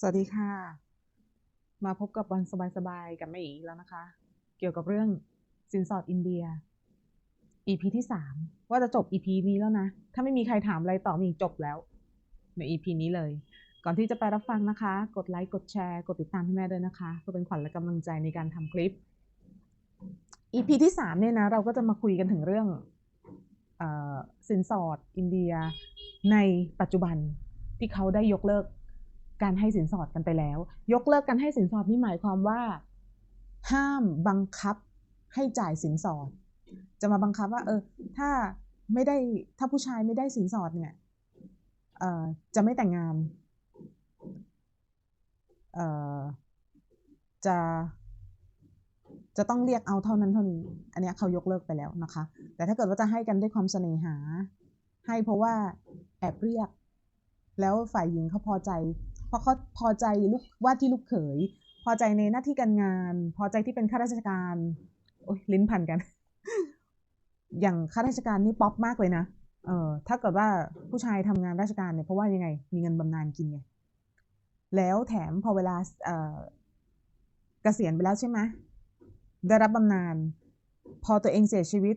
สวัสดีค่ะ มาพบกับวันสบายๆกับแม่อีกแล้วนะคะ เกี่ยวกับเรื่องสินสอดอินเดีย EP ที่สามว่าจะจบ EP นี้แล้วนะ ถ้าไม่มีใครถามอะไรต่อมีจบแล้วใน EP นี้เลย ก่อนที่จะไปรับฟังนะคะ กดไลค์กดแชร์กดติดตามให้แม่ด้วยนะคะเพื่อเป็นขวัญและกำลังใจในการทำคลิป EP ที่สามเนี่ยนะ เราก็จะมาคุยกันถึงเรื่องอสินสอดอินเดียในปัจจุบันที่เขาได้ยกเลิก การให้สินสอดกันไปแล้ว ยกเลิกการให้สินสอดนี่หมายความว่า ห้ามบังคับให้จ่ายสินสอด จะมาบังคับว่า เออ ถ้าไม่ได้ถ้าผู้ชายไม่ได้สินสอดเนี่ยเออจะไม่แต่งงานเออจะจะต้องเรียกเอาเท่านั้นเท่านี้ อันนี้เขายกเลิกไปแล้วนะคะ แต่ถ้าเกิดว่าจะให้กันด้วยความเสน่หา ให้เพราะว่าแอบเรียก แล้วฝ่ายหญิงเขาพอใจ ราะเขาพอใจลูกว่าที่ลูกเขย พอใจในหน้าที่การงาน พอใจที่เป็นข้าราชการโอ้ยลิ้นพันกัน อย่างข้าราชการนี่ป๊อปมากเลยนะเออถ้าเกิดว่าผู้ชายทำงานราชการเนี่ยเพราะว่ายังไง มีเงินบำนาญกินไงแล้วแถมพอเวลาเอ่อเกษียณไปแล้วใช่ไหมได้รับบำนาญพอตัวเองเสียชีวิต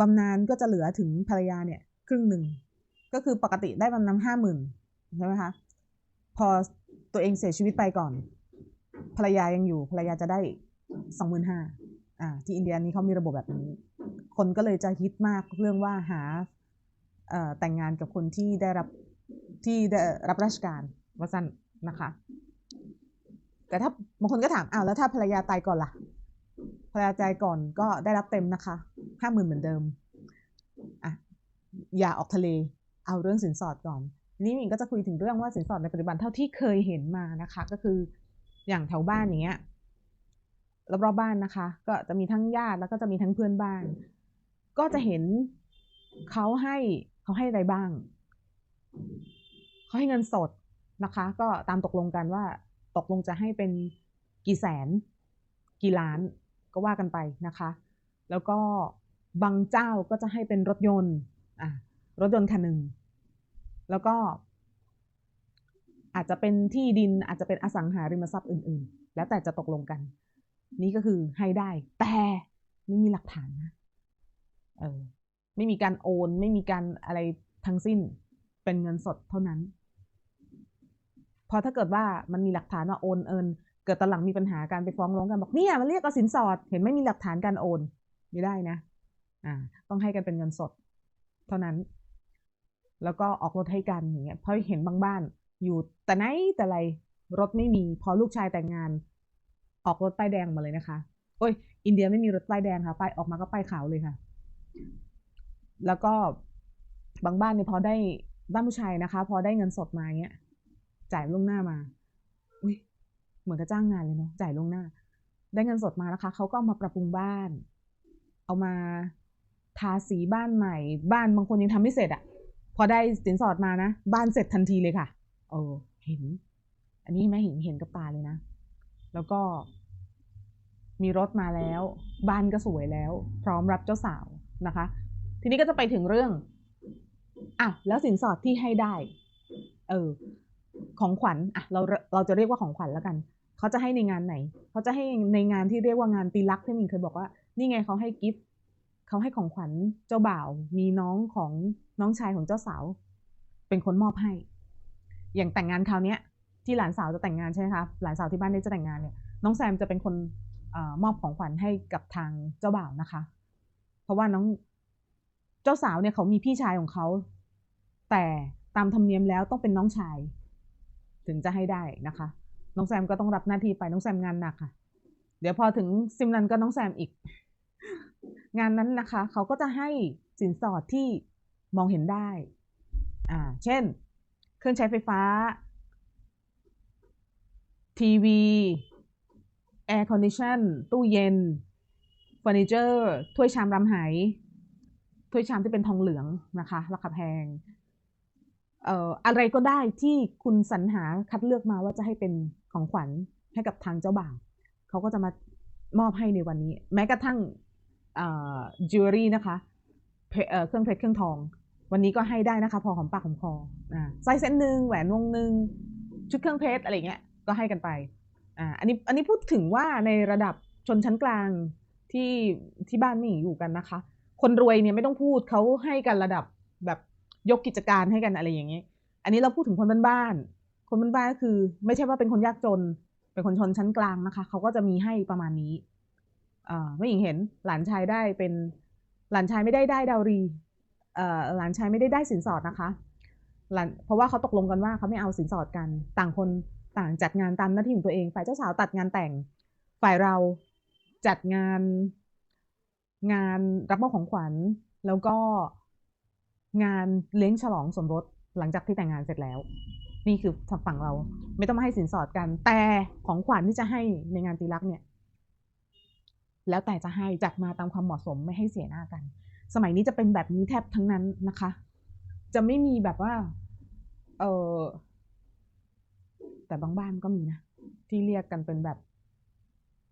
บำนาญก็จะเหลือถึงภรรยาเนี่ย ครึ่งหนึ่ง ก็คือปกติได้บำนาญห้าหมื่น ใช่ไหมคะพอตัวเองเสียชีวิตไปก่อน ภรรยายังอยู่ภรรยาจะได้สองหมื่นห้าอ่า ที่อินเดียนี้เขามีระบบแบบนี้ คนก็เลยจะฮิตมากเรื่องว่าหาแต่งงานกับคนที่ได้รับที่ได้รับราชการว่าสั้นนะคะ แต่ถ้าบางคนก็ถามอ้าวแล้วถ้าภรรยาตายก่อนล่ะภรรยาตายก่อนก็ได้รับเต็มนะคะห้าหมื่นเหมือนเดิมอะอย่าออกทะเล เอาเรื่องสินสอดก่อน นี้มิงก็จะคุยถึงเรื่องว่าสินสอดในปัจจุบันเท่าที่เคยเห็นมานะคะ ก็คืออย่างแถวบ้านอย่างเงี้ยรอบๆบ้านนะคะ ก็จะมีทั้งญาติแล้วก็จะมีทั้งเพื่อนบ้าน ก็จะเห็นเขาให้เขาให้อะไรบ้างเขาให้เงินสดนะคะ ก็ตามตกลงกันว่าตกลงจะให้เป็นกี่แสน กี่ล้านก็ว่ากันไปนะคะ แล้วก็บางเจ้าก็จะให้เป็นรถยนต์อะรถยนต์คันหนึ่ง แล้วก็ อาจจะเป็นที่ดินอาจจะเป็นอสังหาริมทรัพย์อื่น ๆ แล้วแต่จะตกลงกัน นี่ก็คือให้ได้ แต่ไม่มีหลักฐานนะเออไม่มีการโอน ไม่มีการอะไรทั้งสิ้นเป็นเงินสดเท่านั้นพอถ้าเกิดว่ามันมีหลักฐานว่าโอนเอินเกิดตอนหลังมีปัญหาการไปฟ้องร้องกันบอกเนี่ยมันเรียกเอาสินสอด เห็นไม่มีหลักฐานการโอนไม่ได้นะ อ่า ต้องให้กันเป็นเงินสด เท่านั้น แล้วก็ออกรถให้กันอย่างเงี้ยเพราะเห็นบางบ้านอยู่แต่ไหนแต่ไรรถไม่มี พอลูกชายแต่งงาน ออกรถป้ายแดงมาเลยนะคะ โอ้ย อินเดียไม่มีรถป้ายแดงค่ะป้ายออกมาก็ป้ายขาวเลยค่ะ แล้วก็บางบ้านเนี่ยพอได้บ้านผู้ชายนะคะ พอได้เงินสดมาเงี้ย จ่ายล่วงหน้ามา อุ้ยเหมือนกับจ้างงานเลยเนาะจ่ายล่วงหน้า ได้เงินสดมานะคะเขาก็ามาปรับปรุงบ้าน เอามาทาสีบ้านใหม่ บ้านบางคนยังทำไม่เสร็จอะ่ะ พอได้สินสอดมานะ บ้านเสร็จทันทีเลยค่ะ เออ เห็น อันนี้แม่เห็นเห็นกับตาเลยนะ แล้วก็ มีรถมาแล้ว บ้านก็สวยแล้ว พร้อมรับเจ้าสาวนะคะ ทีนี้ก็จะไปถึงเรื่องอะแล้วสินสอดที่ให้ได้ เออ ของขวัญอะเราเราจะเรียกว่าของขวัญแล้วกันเขาจะให้ในงานไหนเขาจะให้ในงานที่เรียกว่างานตีลักที่มินเคยบอกว่า นี่ไงเขาให้กิฟต์ เขาให้ของขวัญเจ้าบ่าว มีน้องของน้องชายของเจ้าสาว เป็นคนมอบให้ อย่างแต่งงานคราวนี้ที่หลานสาวจะแต่งงานใช่ไหมคะหลานสาวที่บ้านนี้จะแต่งงานเนี่ย น้องแซมจะเป็นคนอมอบของขวัญให้กับทางเจ้าบ่าวนะคะ เพราะว่าน้องเจ้าสาวเนี่ยเขามีพี่ชายของเขา แต่ตามธรรมเนียมแล้วต้องเป็นน้องชาย ถึงจะให้ได้นะคะ น้องแซมก็ต้องรับหน้าที่ไปน้องแซมงานหนักค่ะ เดี๋ยวพอถึงซิมรันก็น้องแซมอีก งานนั้นนะคะ เขาก็จะให้สินสอดที่มองเห็นได้ อ่า เช่น เครื่องใช้ไฟฟ้า ทีวีแอร์คอนดิชันตู้เย็นเฟอร์นิเจอร์ ถ้วยชามรำไหถ้วยชามที่เป็นทองเหลืองนะคะ ราคาแพง เอ่ออะไรก็ได้ที่คุณสรรหาคัดเลือกมาว่าจะให้เป็นของขวัญให้กับทางเจ้าบ่าวเขาก็จะมามอบให้ในวันนี้ แม้กระทั่ง จิวเวลรี่นะคะเครื่องเพชรเครื่องทอง วันนี้ก็ให้ได้นะคะ พอหอมปากหอมคออ่าสร้อยเส้นหนึ่งแหวนวงหนึ่งชุดเครื่องเพชรอะไรเงี้ยก็ให้กันไปอ่าอันนี้อันนี้พูดถึงว่าในระดับชนชั้นกลางที่ที่บ้านไม่อยู่กันนะคะ คนรวยเนี่ยไม่ต้องพูดเขาให้กันระดับแบบยกกิจการให้กันอะไรอย่างเงี้ยอันนี้เราพูดถึงคนบ้านๆคนบ้านๆก็คือ ไม่ใช่ว่าเป็นคนยากจนเป็นคนชนชั้นกลางนะคะเขาก็จะมีให้ประมาณนี้ ไม่หญิงเห็นหลานชายได้เป็นหลานชายไม่ได้ได้ดาวรีหลานชายไม่ได้ได้สินสอดนะคะหลานเพราะว่าเขาตกลงกันว่าเขาไม่เอาสินสอดกัน ต่างคนต่างจัดงานตามหน้าที่ของตัวเอง ฝ่ายเจ้าสาวตัดงานแต่ง ฝ่ายเราจัดงานงานรับมอบของขวัญ แล้วก็งานเลี้ยงฉลองสมรสหลังจากที่แต่งงานเสร็จแล้ว นี่คือฝั่งเรา ไม่ต้องมาให้สินสอดกัน แต่ของขวัญที่จะให้ในงานตีรักเนี่ย แล้วแต่จะให้จัดมาตามความเหมาะสมไม่ให้เสียหน้ากัน สมัยนี้จะเป็นแบบนี้แทบทั้งนั้นนะคะ จะไม่มีแบบว่า เออแต่บางบ้านก็มีนะที่เรียกกันเป็นแบบ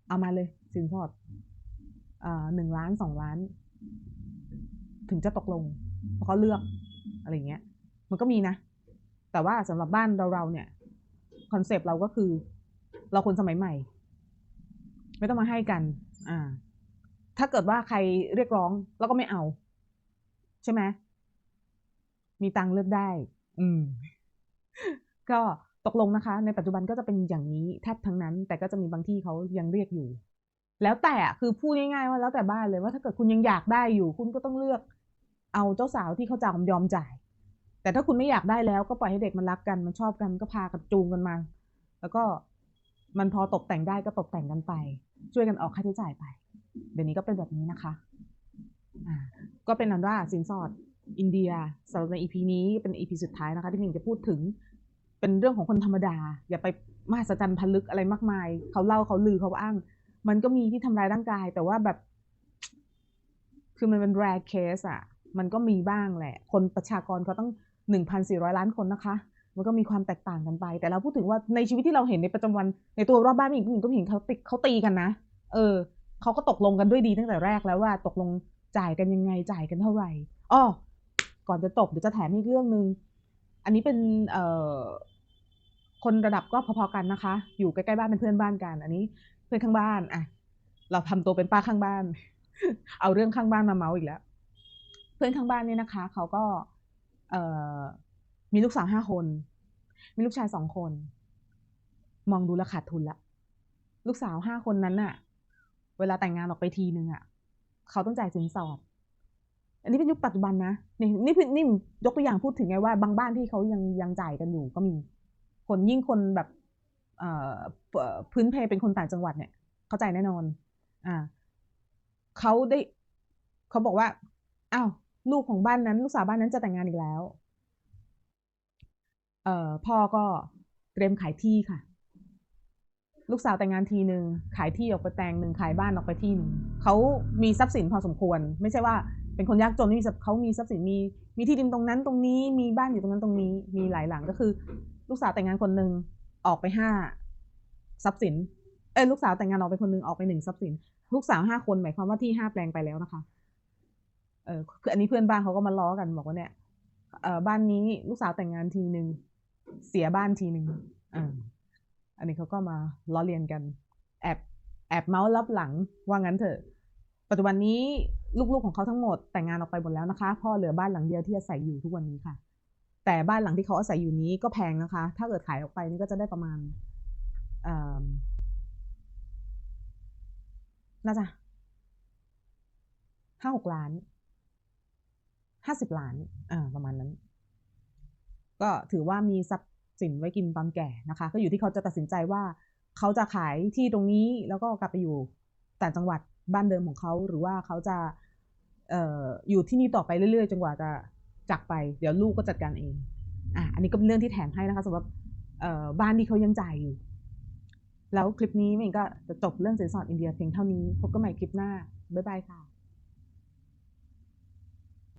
เอามาเลย สินสอดหนึ่งล้านสองล้าน ถึงจะตกลงเพราะเขาเลือกอะไรเงี้ย มันก็มีนะ แต่ว่าสำหรับบ้านเราเราเนี่ยคอนเซปต์เราก็คือ เราคนสมัยใหม่ ไม่ต้องมาให้กัน อ่า ถ้าเกิดว่าใครเรียกร้องแล้วก็ไม่เอา ใช่ไหมมีตังค์เลือกได้ อืม ก็ตกลงนะคะ ในปัจจุบันก็จะเป็นอย่างนี้แทบทั้งนั้น แต่ก็จะมีบางที่เขายังเรียกอยู่ แล้วแต่อะคือพูดง่ายๆว่าแล้วแต่บ้านเลยว่าถ้าเกิดคุณยังอยากได้อยู่ คุณก็ต้องเลือก เอาเจ้าสาวที่เขาจะยอมจ่าย แต่ถ้าคุณไม่อยากได้แล้วก็ปล่อยให้เด็กมันรักกันมันชอบกันก็พากันจูงกันมา แล้วก็มันพอตกแต่งได้ก็ตกแต่งกันไป ช่วยกันออกค่าใช้จ่ายไป เดี๋ยวนี้ก็เป็นแบบนี้นะคะอ่าก็เป็นนั้นว่าสินสอดอินเดียสำหรับใน EP นี้เป็น EP สุดท้ายนะคะ ที่มิงจะพูดถึงเป็นเรื่องของคนธรรมดา อย่าไปมหัศจรรย์พันลึกอะไรมากมาย เขาเล่าเขาลือเขาอ้าง มันก็มีที่ทำร้ายร่างกาย แต่ว่าแบบ คือมันเป็น rare case อะมันก็มีบ้างแหละ คนประชากรเขาต้องหนึ่งพันสี่ร้อยล้านคนนะคะ มันก็มีความแตกต่างกันไป แต่เราพูดถึงว่าในชีวิตที่เราเห็นในประจำวันในตัวรอบบ้านผู้หญิงผู้หญิงก็เห็นเขาติเขาตีกันนะ เออเขาก็ตกลงกันด้วยดีตั้งแต่แรกแล้วว่าตกลงจ่ายกันยังไงจ่ายกันเท่าไหร่อ้อก่อนจะจบเดี๋ยวจะแถมอีกเรื่องหนึ่งอันนี้เป็นเอ่อคนระดับก็พอๆกันนะคะ อยู่ใกล้ๆบ้านเป็นเพื่อนบ้านกัน อันนี้เพื่อนข้างบ้านอะเราทำตัวเป็นป้าข้างบ้าน เอาเรื่องข้างบ้านมาเมาส์อีกแล้ว เพื่อนข้างบ้านเนี่ยนะคะ เขาก็ เอ่อ มีลูกสาวห้าคน มีลูกชายสองคน มองดูแลขาดทุนละลูกสาวห้าคนนั้นน่ะ เวลาแต่งงานออกไปทีนึงอะ เขาต้องจ่ายสินสอด อันนี้เป็นยุคปัจจุบันนะนี่นี่นี่ยกตัวอย่างพูดถึงไงว่าบางบ้านที่เขายังยังจ่ายกันอยู่ก็มี คนยิ่งคนแบบเอ่อพื้นเพเป็นคนต่างจังหวัดเนี่ย เข้าใจแน่นอน อ่าเขาได้เขาบอกว่าอ้าวลูกของบ้านนั้น ลูกสาวบ้านนั้นจะแต่งงานอีกแล้ว เอ่อพ่อก็เตรียมขายที่ค่ะ ลูกสาวแต่งงานทีหนึ่งขายที่ออกไปแต่งหนึ่งขายบ้านออกไปที่หนึ่งเขามีทรัพย์สินพอสมควร ไม่ใช่ว่า เป็นคนยากจนไม่มีเขามีทรัพย์สินมีมีที่ดินตรงนั้นตรงนี้มีบ้านอยู่ตรงนั้นตรงนี้มีหลายหลังก็คือ ลูกสาวแต่งงานคนหนึ่งออกไปห้าทรัพย์สินเอ้ยลูกสาวแต่งงานออกไปคนหนึ่งออกไปหนึ่งทรัพย์สินลูกสาวห้าคนหมายความว่าที่ห้าแปลงไปแล้วนะคะเออคืออันนี้เพื่อนบ้านเขาก็มาล้อกันบอกว่าเนี่ยเออบ้านนี้ลูกสาวแต่งงานทีหนึ่ง เสียบ้านทีหนึ่งอ่าอันนี้เขาก็มาล้อเลียนกัน แอบแอบเมาส์ลับหลังว่างั้นเถอะ ปัจจุบันนี้ลูกๆของเขาทั้งหมดแต่งงานออกไปหมดแล้วนะคะ พ่อเหลือบ้านหลังเดียวที่อาศัยอยู่ทุกวันนี้ค่ะ แต่บ้านหลังที่เขาอาศัยอยู่นี้ก็แพงนะคะ ถ้าเกิดขายออกไปนี่ก็จะได้ประมาณน่าจะห้าหกล้านห้าสิบล้านอ่าประมาณนั้น ก็ถือว่ามีทรัพย์สินไว้กินตอนแก่นะคะ ก็อยู่ที่เขาจะตัดสินใจว่า เขาจะขายที่ตรงนี้แล้วก็กลับไปอยู่ต่างจังหวัดบ้านเดิมของเขาหรือว่าเขาจะเอออยู่ที่นี่ต่อไปเรื่อยๆจนกว่าจะจากไป เดี๋ยวลูกก็จัดการเองอะอันนี้ก็เป็นเรื่องที่แถมให้นะคะสำหรับบ้านที่เขายังจ่ายอยู่ แล้วคลิปนี้เองก็จะจบเรื่องสินสอดอินเดียเพียงเท่านี้ พบกันใหม่คลิปหน้า บ๊ายบายค่ะ